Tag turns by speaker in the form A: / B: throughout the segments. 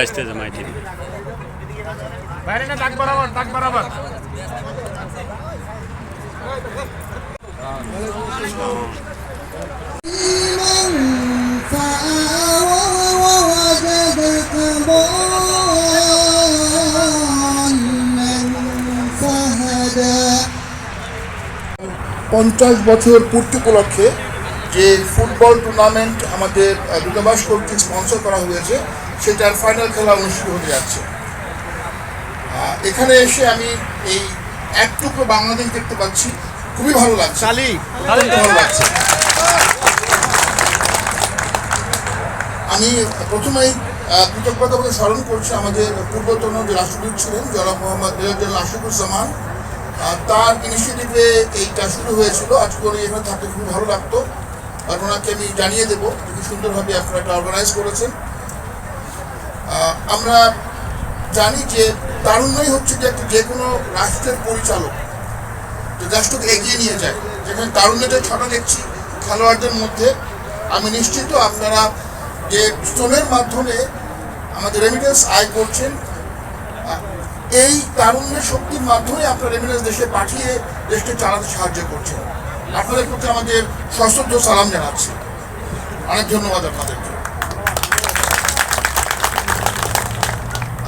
A: আসতেছে মাইটি
B: বাইরে না ডাক বরাবর ডাক বরাবর
C: Thank you.
D: পঞ্চাশ বছর পূর্তি উপলক্ষে যে ফুটবল টুর্নামেন্ট আমাদের দূতাবাস কর্তৃক স্পন্সর করা হয়েছে সেটার ফাইনাল খেলা অনুষ্ঠিত হতে যাচ্ছে। এখানে এসে আমি এই এক টুকরো বাংলাদেশ দেখতে পাচ্ছি। খুবই ভালো লাগছে। ভালো লাগছে। আমি প্রথমেই কৃতজ্ঞতা স্মরণ করছি আমাদের পূর্বতন যে রাষ্ট্রদূত ছিলেন জনাব মোহাম্মদ আশিকুজ্জামান আর তার ইনিশিয়েটিভে এইটা শুরু হয়েছিল। আজকে উনি এখানে থাকতে খুব ভালো লাগতো। আর ওনাকে আমি জানিয়ে দেবো খুব সুন্দরভাবে আপনারা এটা অর্গানাইজ করেছেন। আমরা জানি যে তারুণ্যই হচ্ছে যে একটা যে কোনো রাষ্ট্রের পরিচালক যে রাষ্ট্রকে এগিয়ে নিয়ে যায়। যেখানে তারুণ্যটা ছটা দেখছি খেলোয়াড়দের মধ্যে আমি নিশ্চিত আপনারা যে শ্রমের মাধ্যমে আমাদের রেমিটেন্স আয় করছেন এই তারুণ্যের শক্তির মাধ্যমে আপনারা রেমিটেন্স দেশে পাঠিয়ে দেশকে চালাতে সাহায্য করছেন। আপনাদের প্রতি আমাদের সশ্রদ্ধ সালাম জানাচ্ছি। অনেক ধন্যবাদ আপনাদেরকে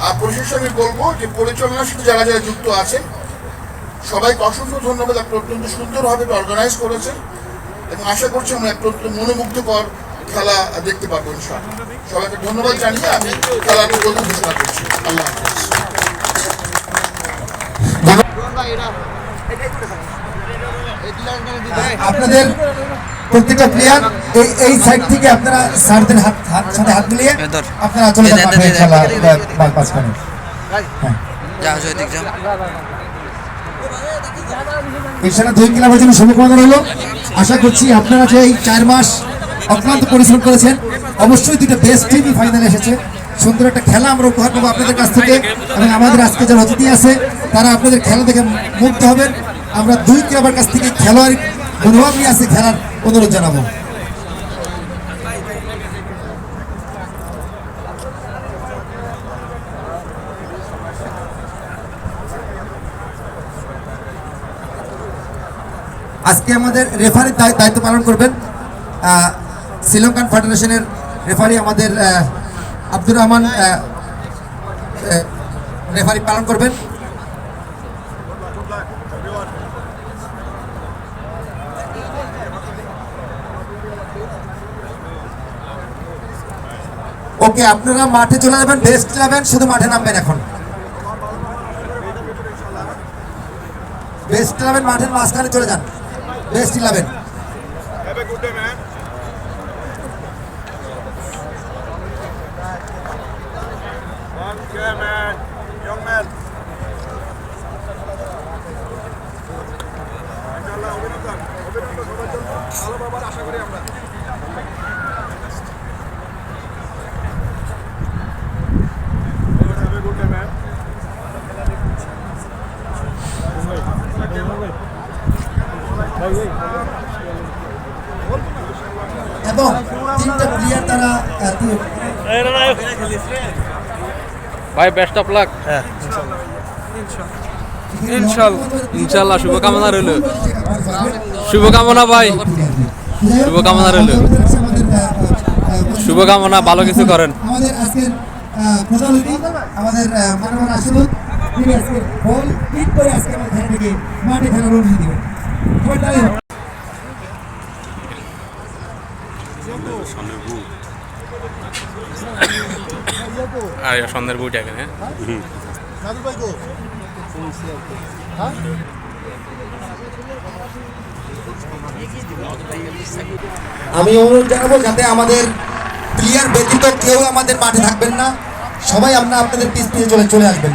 D: আর পরিশেষে আমি বলব যে পরিচালনার সাথে যারা যারা যুক্ত আছেন, সবাইকে অসংখ্য ধন্যবাদ। আপনি অত্যন্ত সুন্দরভাবে অর্গানাইজ করেছেন এবং আশা করছি আমরা একটা অত্যন্ত মনোমুগ্ধকর খেলা দেখতে ইনশাআল্লাহ। সবাইকে ধন্যবাদ জানিয়ে আমি খেলার ঘোষণা করছি আল্লাহ হাফিজ।
E: আপনাদের প্রত্যেকটা প্লেয়ার এই এই সাইড থেকে আপনারা স্যারদের হাত হাত সাথে হাত মিলিয়ে আপনারা চলে যান মাঠে খেলা বা- মাঝখানে
F: যা জয়দিক যা
E: এছাড়া দুই ক্লাবের জন্য শুভকামনা রইল। আশা করছি আপনারা যে এই চার মাস অক্লান্ত পরিশ্রম করেছেন অবশ্যই দুটো বেস্ট টিমই ফাইনালে এসেছে। সুন্দর একটা খেলা আমরা উপহার পাবো আপনাদের কাছ থেকে এবং আমাদের আজকে যারা অতিথি আছে, তারা আপনাদের খেলা দেখে মুগ্ধ হবেন। আমরা দুই ক্লাবের কাছ থেকে খেলোয়াড় মনোভাব নিয়ে আছে খেলার অনুরোধ জানাব। আজকে আমাদের রেফারির দায়- দায়িত্ব পালন করবেন শ্রীলঙ্কান ফেডারেশনের রেফারি আমাদের আব্দুর রহমান রেফারি পালন করবেন। ওকে, আপনারা মাঠে চলে যাবেন বেস্ট যাবেন, শুধু মাঠে নামবেন এখন। বেস্ট ইলেভেন মাঠের মাঝখানে চলে যান। Best eleven
B: Day, man. Young man. ভালো বাবার আশা করি আমরা.
E: এবং তিনটা প্লেয়ার তারা
F: ভাই বেস্ট অফ লাক ইনশাল্লাহ। ইনশাল্লাহ। শুভকামনা রইল। শুভকামনা ভাই। শুভকামনা রইল। শুভকামনা ভালো কিছু করেন।
E: আমাদের আজকের প্রধান আমাদের তিনি আজকে বল করে আজকে আমাদের খেলাটিকে মাঠে খেলার অনুমতি দিবেন।
A: আর সন্ধ্যের বইটা এখানে।
E: আমি অনুরোধ জানাব যাতে আমাদের প্লেয়ার ব্যতীত কেউ আমাদের মাঠে থাকবেন না। সবাই আমরা আপনাদের পিস পিছে চলে চলে আসবেন।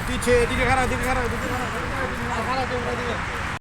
B: পিছে এদিকে খারাপ এদিকে খারাপ এদিকে খারাপ